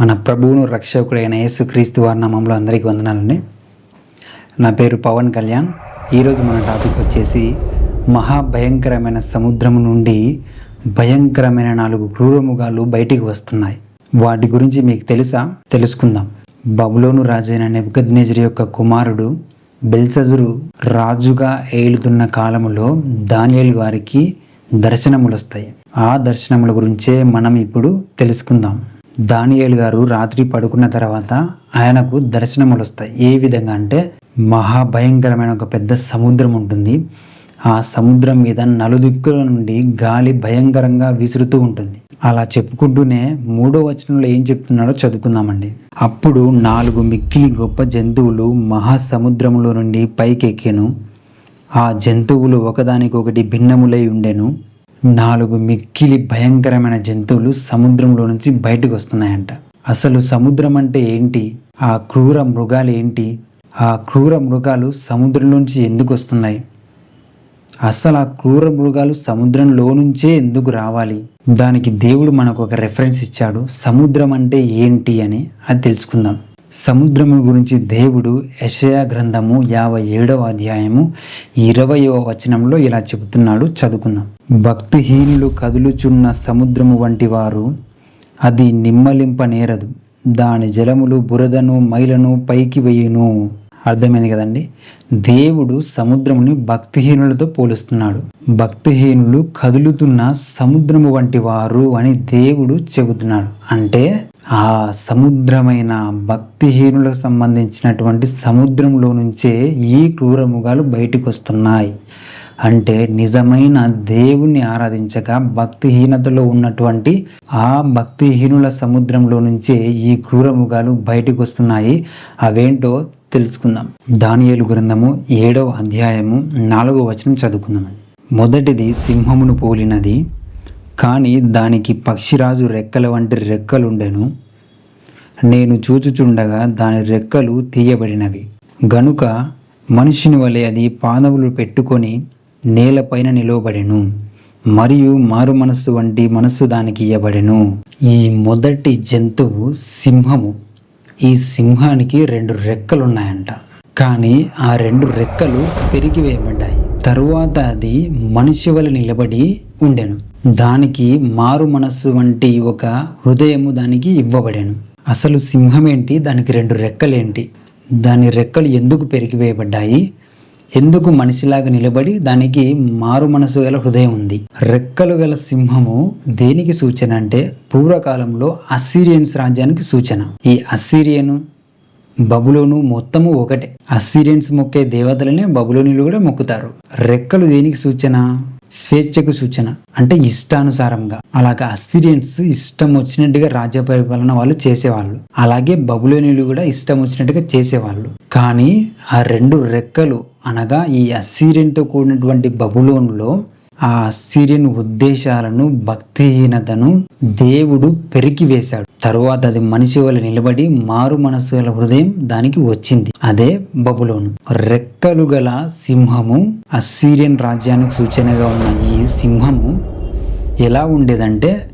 మన ప్రభువును రక్షకుడైన యేసుక్రీస్తు వారి నామంలో అందరికీ వందనాలండి. నా పేరు పవన్ కళ్యాణ్. ఈరోజు మన టాపిక్ వచ్చేసి మహాభయంకరమైన సముద్రం నుండి భయంకరమైన నాలుగు క్రూరముగాలు బయటికి వస్తున్నాయి. వాటి గురించి మీకు తెలుసా? తెలుసుకుందాం. బబులోను రాజైన నెబ్గద్నేజర్ యొక్క కుమారుడు బెల్సజురు రాజుగా ఏలుతున్న కాలములో దానియేలు గారికి దర్శనములు వస్తాయి ఆ దర్శనముల గురించే మనం ఇప్పుడు తెలుసుకుందాం. దానియేలు గారు రాత్రి పడుకున్న తర్వాత ఆయనకు దర్శనములు వస్తాయి ఏ విధంగా అంటే మహాభయంకరమైన ఒక పెద్ద సముద్రం ఉంటుంది. ఆ సముద్రం మీద నలుదిక్కుల నుండి గాలి భయంకరంగా విసురుతూ ఉంటుంది. అలా చెప్పుకుంటూనే మూడో వచనంలో ఏం చెప్తున్నాడో చదువుకుందామండి. అప్పుడు నాలుగు మిక్కిలి గొప్ప జంతువులు మహాసముద్రములో నుండి పైకెక్కాను. ఆ జంతువులు ఒకదానికొకటి భిన్నములై ఉండెను. నాలుగు మిక్కిలి భయంకరమైన జంతువులు సముద్రంలో నుంచి బయటకు వస్తున్నాయంట అసలు సముద్రం అంటే ఏంటి? ఆ క్రూర మృగాలు ఏంటి? ఆ క్రూర మృగాలు సముద్రంలోంచి ఎందుకు వస్తున్నాయి అసలు ఆ క్రూర మృగాలు సముద్రంలో నుంచే ఎందుకు రావాలి? దానికి దేవుడు మనకు ఒక రెఫరెన్స్ ఇచ్చాడు. సముద్రం అంటే ఏంటి అని అది తెలుసుకుందాం. సముద్రము గురించి దేవుడు యషయా గ్రంథము యాభై ఏడవ అధ్యాయము ఇరవయవ వచనంలో ఇలా చెబుతున్నాడు చదువుకుందాం. భక్తిహీనులు కదులుచున్న సముద్రము వంటి వారు అది నిమ్మలింప నేరదు. దాని జలములు బురదను మైలను పైకి వేయును. అర్థమైంది కదండి? దేవుడు సముద్రముని భక్తిహీనులతో పోలుస్తున్నాడు. భక్తిహీనులు కదులుతున్న సముద్రము వంటి వారు అని దేవుడు చెబుతున్నాడు. అంటే ఆ సముద్రమైన భక్తిహీనులకు సంబంధించినటువంటి సముద్రంలో నుంచే ఈ క్రూరముగాలు బయటకు వస్తున్నాయి అంటే నిజమైన దేవుణ్ణి ఆరాధించక భక్తిహీనతలో ఉన్నటువంటి ఆ భక్తిహీనుల సముద్రంలో నుంచే ఈ క్రూరముగాలు బయటకు వస్తున్నాయి అవేంటో తెలుసుకుందాం. దానియేలు గ్రంథము ఏడవ అధ్యాయము నాలుగో వచనం చదువుకుందాం మొదటిది సింహమును పోలినది. కానీ దానికి పక్షిరాజు రెక్కల వంటి రెక్కలుండెను. నేను చూచుచుండగా దాని రెక్కలు తీయబడినవి. గనుక మనుషుని వలె అది పాదములు పెట్టుకొని నేలపైన నిలవబడెను. మరియు మారు మనస్సు వంటి మనస్సు దానికి ఇవ్వబడెను ఈ మొదటి జంతువు సింహము. ఈ సింహానికి రెండు రెక్కలు ఉన్నాయంట కానీ ఆ రెండు రెక్కలు పెరిగివేయబడ్డాయి తరువాత అది మనిషి వల్ల నిలబడి ఉండెను. దానికి మారు మనస్సు వంటి ఒక హృదయము దానికి ఇవ్వబడెను. అసలు సింహం ఏంటి దానికి రెండు రెక్కలేంటి? దాని రెక్కలు ఎందుకు పెరిగివేయబడ్డాయి ఎందుకు మనిషిలాగా నిలబడి దానికి మారు మనసు గల హృదయం ఉంది? రెక్కలు గల సింహము దేనికి సూచన అంటే పూర్వకాలంలో అస్సీరియన్స్ రాజ్యానికి సూచన. ఈ అస్సీరియను బబులోను మొత్తము ఒకటే. అస్సీరియన్స్ మొక్కే దేవతలనే బబులోనిలు కూడా మొక్కుతారు. రెక్కలు దేనికి సూచన? స్వేచ్ఛకు సూచన. అంటే ఇష్టానుసారంగా. అలాగే అస్సిరియన్స్ ఇష్టం వచ్చినట్టుగా రాజ్య పరిపాలన వాళ్ళు చేసేవాళ్ళు. అలాగే బబులోనిలు కూడా ఇష్టం వచ్చినట్టుగా చేసేవాళ్ళు. కానీ ఆ రెండు రెక్కలు అనగా ఈ అస్సీరియన్తో కూడినటువంటి బబులోనులో ఆ అస్సీరియన్ ఉద్దేశాలను భక్తిహీనతను దేవుడు పెరికివేశాడు. తరువాత అది మనిషి వల్ల నిలబడి మారు మనసు గల హృదయం దానికి వచ్చింది. అదే బబులోను. రెక్కలు గల సింహము అస్సీరియన్ రాజ్యానికి సూచనగా ఉన్న ఈ సింహము ఎలా ఉండేదంటే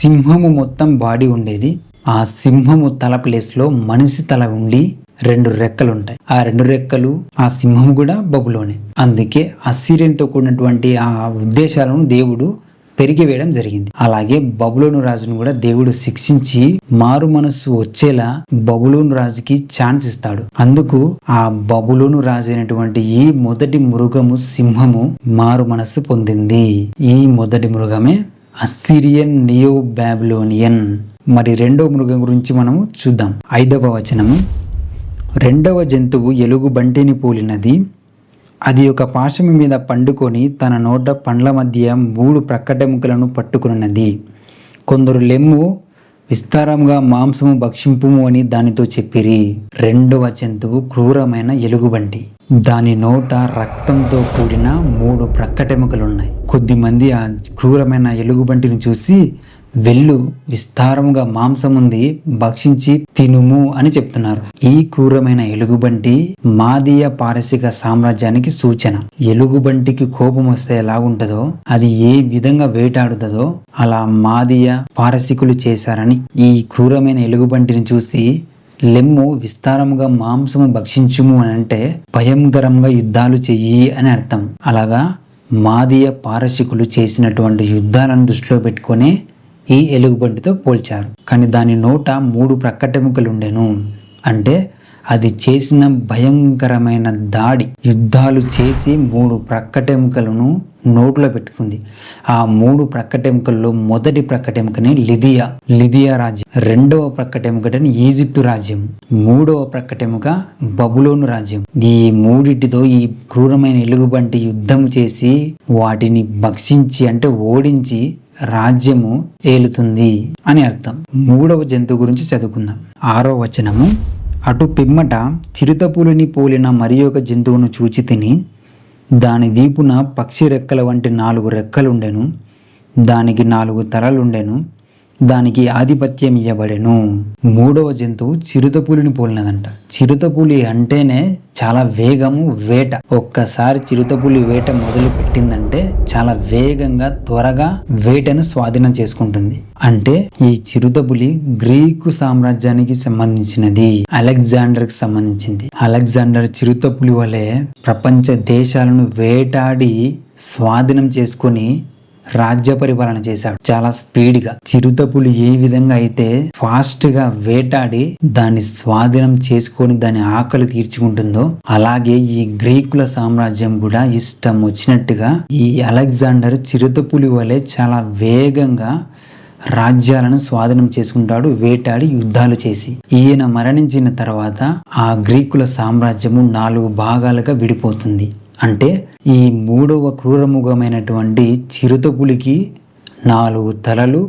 సింహము మొత్తం బాడీ ఉండేది. ఆ సింహము తల ప్లేస్లో మనిషి తల ఉండి రెండు రెక్కలు ఉంటాయి ఆ రెండు రెక్కలు ఆ సింహం కూడా బబులోనే. అందుకే అస్సీరియన్తో కూడినటువంటి ఆ ఉద్దేశాలను దేవుడు పెరిగివేయడం జరిగింది. అలాగే బబులోను రాజును కూడా దేవుడు శిక్షించి మారు మనస్సు వచ్చేలా బబులోను రాజుకి ఛాన్స్ ఇస్తాడు. అందుకు ఆ బబులోను రాజు అయినటువంటి ఈ మొదటి మృగము సింహము మారు మనస్సు పొందింది. ఈ మొదటి మృగమే అస్సిరియన్ నియో బ్యాబిలోనియన్ మరి రెండో మృగం గురించి మనము చూద్దాం. ఐదవ వచనము. రెండవ జంతువు ఎలుగు బంటిని పోలినది. అది ఒక పాశము మీద పండుకొని తన నోట పండ్ల మధ్య మూడు ప్రక్కటెముకలను పట్టుకున్నది. కొందరు లెమ్ము విస్తారంగా మాంసము భక్షింపుము అని దానితో చెప్పిరి. రెండవ జంతువు క్రూరమైన ఎలుగుబంటి. దాని నోట రక్తంతో కూడిన మూడు ప్రక్కటెముకలున్నాయి కొద్దిమంది ఆ క్రూరమైన ఎలుగుబంటిని చూసి వెళ్ళు విస్తారముగా మాంసముంది భక్షించి తినుము అని చెప్తున్నారు. ఈ క్రూరమైన ఎలుగుబంటి మాదీయ పారసిక సామ్రాజ్యానికి సూచన. ఎలుగుబంటికి కోపం వస్తే ఎలా ఉంటుందో అది ఏ విధంగా వేటాడుతుందో అలా మాదీయ పారసికులు చేశారని. ఈ క్రూరమైన ఎలుగుబంటిని చూసి లెమ్ము విస్తారముగా మాంసము భక్షించుము అని అంటే భయంకరంగా యుద్ధాలు చెయ్యి అని అర్థం. అలాగా మాదీయ పారసికులు చేసినటువంటి యుద్ధాలను దృష్టిలో పెట్టుకొని ఈ ఎలుగుబంటితో పోల్చారు. కానీ దాని నోట మూడు ప్రక్కటెముకలుండెను. అంటే అది చేసిన భయంకరమైన దాడి. యుద్ధాలు చేసి మూడు ప్రక్కటెముకలను నోట్లో పెట్టుకుంది. ఆ మూడు ప్రక్కటెముకల్లో మొదటి ప్రక్కటెముకని లిదియా లిదియా రాజ్యం. రెండవ ప్రక్కటెముకటని ఈజిప్టు రాజ్యం. మూడవ ప్రక్కటెముక బబులోను రాజ్యం. ఈ మూడిటితో ఈ క్రూరమైన ఎలుగుబంటి యుద్ధం చేసి వాటిని భక్షించి అంటే ఓడించి రాజ్యము ఏలుతుంది అని అర్థం. మూడవ జంతువు గురించి చదువుకుందాం. ఆరో వచనము అటు పిమ్మట చిరుతపులిని పోలిన మరి ఒక జంతువును చూచి తిని దాని వీపున పక్షి రెక్కల వంటి నాలుగు రెక్కలుండెను దానికి నాలుగు తలలుండెను దానికి ఆధిపత్యం ఇవ్వబడెను మూడవ జంతువు చిరుతపులిని పోలినదంట. చిరుతపులి అంటేనే చాలా వేగము వేట. ఒక్కసారి చిరుతపులి వేట మొదలు పెట్టిందంటే చాలా వేగంగా త్వరగా వేటను స్వాధీనం చేసుకుంటుంది. అంటే ఈ చిరుతపులి గ్రీకు సామ్రాజ్యానికి సంబంధించినది అలెగ్జాండర్కి సంబంధించింది. అలెగ్జాండర్ చిరుతపులి వలె ప్రపంచ దేశాలను వేటాడి స్వాధీనం చేసుకొని రాజ్య పరిపాలన చేశాడు. చాలా స్పీడ్గా చిరుతపులు చిరుతపులి ఏ విధంగా అయితే ఫాస్ట్గా వేటాడి దాన్ని స్వాధీనం చేసుకొని దాని ఆకలి తీర్చుకుంటుందో అలాగే ఈ గ్రీకుల సామ్రాజ్యం కూడా ఇష్టం వచ్చినట్టుగా ఈ అలెగ్జాండర్ చిరుతపులి వలె చాలా వేగంగా రాజ్యాలను స్వాధీనం చేసుకుంటాడు వేటాడి యుద్ధాలు చేసి. ఈయన మరణించిన తర్వాత ఆ గ్రీకుల సామ్రాజ్యము నాలుగు భాగాలుగా విడిపోతుంది. అంటే ఈ మూడవ క్రూరముఖమైనటువంటి చిరుతపులికి నాలుగు తలలు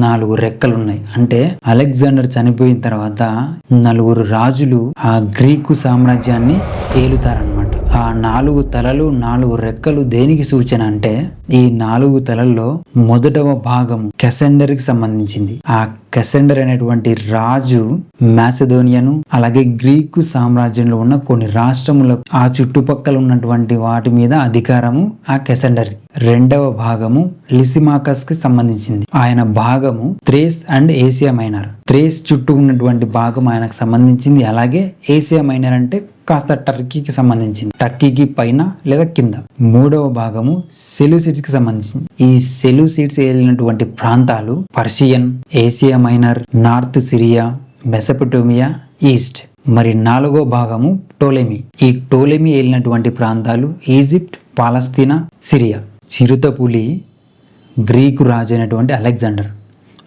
నాలుగు రెక్కలు ఉన్నాయి అంటే అలెగ్జాండర్ చనిపోయిన తర్వాత నలుగురు రాజులు ఆ గ్రీకు సామ్రాజ్యాన్ని ఏలుతారనమాట ఆ నాలుగు తలలు నాలుగు రెక్కలు దేనికి సూచన అంటే ఈ నాలుగు తలల్లో మొదటవ భాగం కెసెండర్కి సంబంధించింది. ఆ కెసెండర్ అనేటువంటి రాజు మ్యాసిడోనియను అలాగే గ్రీకు సామ్రాజ్యంలో ఉన్న కొన్ని రాష్ట్రములకు ఆ చుట్టుపక్కల ఉన్నటువంటి వాటి మీద అధికారము ఆ కెసెండర్ రెండవ భాగము లిసిమాకస్కి సంబంధించింది. ఆయన భాగము Thrace and Asia Minor. Thrace చుట్టూ ఉన్నటువంటి భాగం ఆయనకు సంబంధించింది. అలాగే ఏసియా మైనర్ అంటే కాస్త టర్కీకి సంబంధించింది. టర్కీకి పైన లేదా కింద. మూడవ భాగము సెలూసిడ్స్కి సంబంధించింది. ఈ సెలూసిడ్స్ వెళ్ళినటువంటి ప్రాంతాలు Persian Asia Minor North Syria Mesopotamia East. మరి నాలుగో భాగము టోలెమి. ఈ టోలెమి వెళ్ళినటువంటి ప్రాంతాలు ఈజిప్ట్ పాలస్తీనా సిరియా. చిరుతపులి గ్రీకు రాజు అయినటువంటి అలెగ్జాండర్.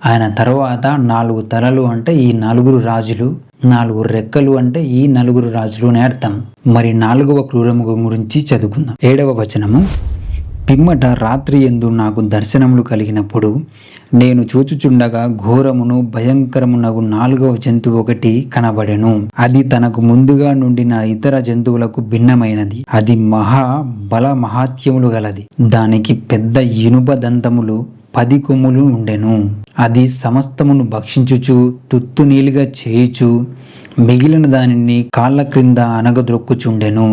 ఆయన తర్వాత నాలుగు తలలు అంటే ఈ నలుగురు రాజులు నాలుగు రెక్కలు అంటే ఈ నలుగురు రాజులు అర్థం. మరి నాలుగవ క్రూరముఖం గురించి చదువుకుందాం. ఏడవ వచనము. పిమ్మట రాత్రి ఎందు నాకు దర్శనములు కలిగినప్పుడు నేను చూచుచుండగా ఘోరమును భయంకరమునగు నాలుగవ జంతువు ఒకటి కనబడెను. అది తనకు ముందుగా నుండిన ఇతర జంతువులకు భిన్నమైనది. అది మహా బల మహాత్యములు గలది. దానికి పెద్ద ఇనుప దంతములు పది కొమ్ములు ఉండెను. అది సమస్తమును భక్షించుచు తుత్తునీలుగా చేయుచు మిగిలిన దానిని కాళ్ళ క్రింద అనగద్రొక్కుచుండెను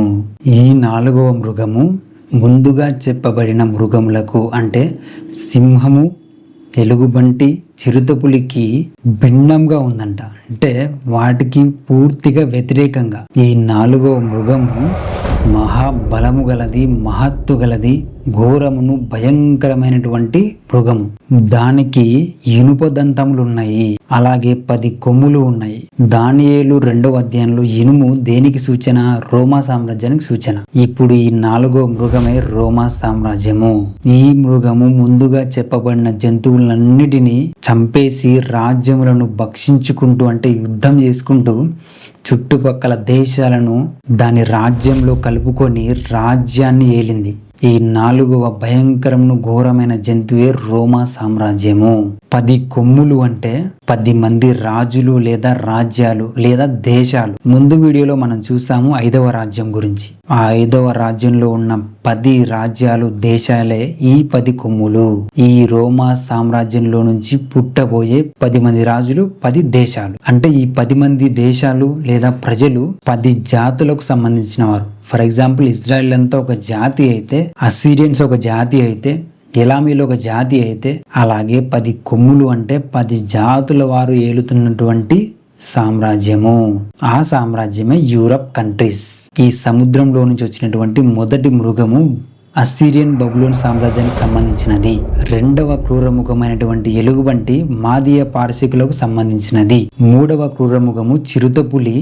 ఈ నాలుగవ మృగము ముందుగా చెప్పబడిన మృగములకు అంటే సింహము ఎలుగుబంటి చిరుతపులికి భిన్నంగా ఉందంట. అంటే వాటికి పూర్తిగా వ్యతిరేకంగా. ఈ నాలుగవ మృగము మహాబలము గలది మహత్తు గలది ఘోరమును భయంకరమైనటువంటి మృగము. దానికి ఇనుప దంతములు ఉన్నాయి అలాగే పది కొమ్ములు ఉన్నాయి. దానియేలు రెండవ అధ్యాయంలో ఇనుము దేనికి సూచన? రోమా సామ్రాజ్యానికి సూచన. ఇప్పుడు ఈ నాలుగో మృగమే రోమా సామ్రాజ్యము. ఈ మృగము ముందుగా చెప్పబడిన జంతువులన్నిటినీ చంపేసి రాజ్యములను భక్షించుకుంటూ అంటే యుద్ధం చేసుకుంటూ చుట్టుపక్కల దేశాలను దాని రాజ్యంలో కలుపుకొని రాజ్యాన్ని ఏలింది. ఈ నాలుగవ భయంకరమును ఘోరమైన జంతువే రోమా సామ్రాజ్యము. పది కొమ్ములు అంటే పది మంది రాజులు లేదా రాజ్యాలు లేదా దేశాలు. ముందు వీడియోలో మనం చూసాము ఐదవ రాజ్యం గురించి. ఆ ఐదవ రాజ్యంలో ఉన్న పది రాజ్యాలు దేశాలే ఈ పది కొమ్ములు. ఈ రోమా సామ్రాజ్యంలో నుంచి పుట్టబోయే పది మంది రాజులు పది దేశాలు. అంటే ఈ పది మంది దేశాలు లేదా ప్రజలు పది జాతులకు సంబంధించిన వారు ఫర్ ఎగ్జాంపుల్ ఇజ్రాయెల్ అంతా ఒక జాతి అయితే అసీరియన్స్ ఒక జాతి అయితే ఎలామీలు ఒక జాతి అయితే అలాగే పది కొమ్ములు అంటే పది జాతుల వారు ఏలుతున్నటువంటి సామ్రాజ్యము. ఆ సామ్రాజ్యమే యూరప్ కంట్రీస్. ఈ సముద్రంలో నుంచి వచ్చినటువంటి మొదటి మృగము అస్సీరియన్ బబులోన్ సామ్రాజ్యానికి సంబంధించినది. రెండవ క్రూరముఖమైనటువంటి ఎలుగుబంటి మాదీయ పారసీకులకు సంబంధించినది. మూడవ క్రూరముఖము చిరుతపులి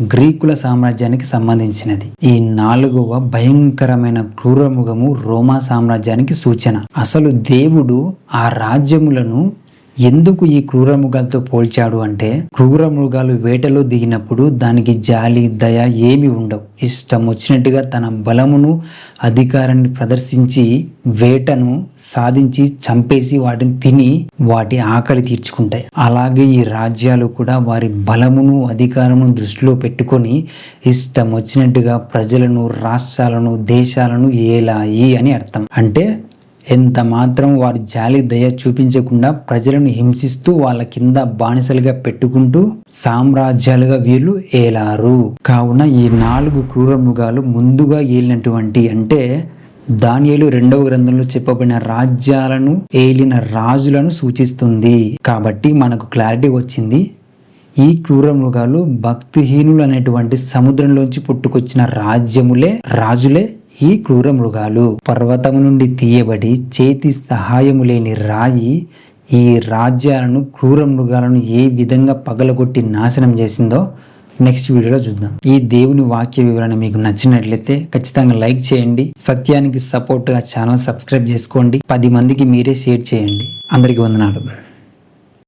గ్రీకుల సామ్రాజ్యానికి సంబంధించినది. ఈ నాలుగవ భయంకరమైన క్రూరముఖము రోమా సామ్రాజ్యానికి సూచన. అసలు దేవుడు ఆ రాజ్యములను ఎందుకు ఈ క్రూర మృగాలతో పోల్చాడు అంటే క్రూర మృగాలు వేటలో దిగినప్పుడు దానికి జాలి దయ ఏమి ఉండవు. ఇష్టం వచ్చినట్టుగా తన బలమును అధికారాన్ని ప్రదర్శించి వేటను సాధించి చంపేసి వాటిని తిని వాటి ఆకలి తీర్చుకుంటాయి. అలాగే ఈ రాజ్యాలు కూడా వారి బలమును అధికారమును దృష్టిలో పెట్టుకొని ఇష్టం వచ్చినట్టుగా ప్రజలను రాష్ట్రాలను దేశాలను ఏలాయి అని అర్థం. అంటే ఎంత మాత్రం వారి జాలి దయ చూపించకుండా ప్రజలను హింసిస్తూ వాళ్ళ కింద బానిసలుగా పెట్టుకుంటూ సామ్రాజ్యాలుగా వీళ్ళు ఏలారు. కావున ఈ నాలుగు క్రూర మృగాలు ముందుగా ఏలినటువంటి అంటే దానియలు రెండవ గ్రంథంలో చెప్పబడిన రాజ్యాలను ఏలిన రాజులను సూచిస్తుంది. కాబట్టి మనకు క్లారిటీ వచ్చింది. ఈ క్రూర మృగాలు భక్తిహీనులు అనేటువంటి సముద్రంలోంచి పుట్టుకొచ్చిన రాజ్యములే రాజులే ఈ క్రూర మృగాలు పర్వతము నుండి తీయబడి చేతి సహాయము లేని రాయి ఈ రాజ్యాలను క్రూర మృగాలను ఏ విధంగా పగలగొట్టి నాశనం చేసిందో నెక్స్ట్ వీడియోలో చూద్దాం. ఈ దేవుని వాక్య వివరణ మీకు నచ్చినట్లయితే ఖచ్చితంగా లైక్ చేయండి. సత్యానికి సపోర్ట్గా ఛానల్ సబ్స్క్రైబ్ చేసుకోండి. పది మందికి మీరే షేర్ చేయండి. అందరికీ వందనాలు.